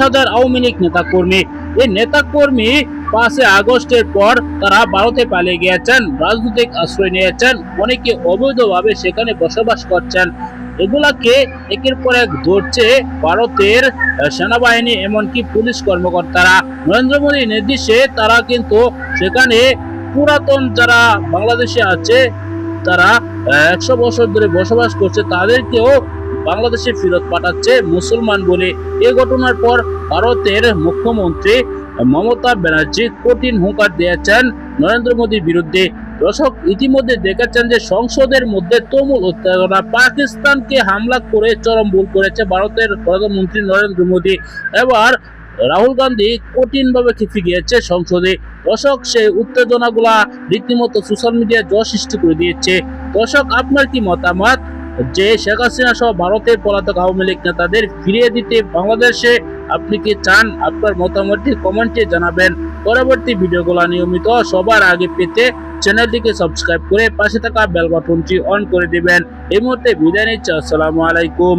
হাজার আওয়ামী লীগ নেতা কর্মী এই নেতা কর্মী পাঁচই আগস্টের পর তারা ভারতে পালিয়ে গিয়েছেন, রাজনৈতিক আশ্রয় নিয়েছেন, অনেকে অবৈধভাবে সেখানে বসবাস করছেন। এগুলাকে একের পর এক ধরছে ভারতের সেনাবাহিনী এমনকি পুলিশ কর্মকর্তারা। নরেন্দ্র মোদীর নির্দেশে তারা কিন্তু সেখানে পুরাতন যারা বাংলাদেশে আছে তারা একশো বছর ধরে বসবাস করছে, তাদেরকেও বাংলাদেশে ফেরত পাঠাচ্ছে মুসলমান বলে। এই ঘটনার পর ভারতের মুখ্যমন্ত্রী মমতা ব্যানার্জি কঠিন হুঁকার দিয়েছেন নরেন্দ্র মোদীর বিরুদ্ধে। দর্শক, ইতিমধ্যে দেখেছেন যে সংসদের মধ্যে তুমুল উত্তেজনা। পাকিস্তানকে হামলা করে চরম ভুল করেছে ভারতের প্রধানমন্ত্রী নরেন্দ্র মোদী। এবার রাহুল গান্ধী কঠিনভাবে খেপে গিয়েছে সংসদে। দর্শক সেই উত্তেজনাগুলা রীতিমতো সোশ্যাল মিডিয়ায় জ্বর সৃষ্টি করে দিয়েছে। দর্শক, আপনার কি মতামত? যে শেখ হাসিনা সহ ভারতের পলাতক আওয়ামী লীগ নেতাদের ফিরিয়ে দিতে বাংলাদেশে আপনি কি চান? আপনার মতামতটি কমেন্টে জানাবেন। পরবর্তী ভিডিওগুলো নিয়মিত সবার আগে পেতে চ্যানেলটিকে সাবস্ক্রাইব করে পাশে থাকা বেল বাটনটি অন করে দিবেন। এই মুহূর্তে বিদায় নিচ্ছি। আসসালামু আলাইকুম।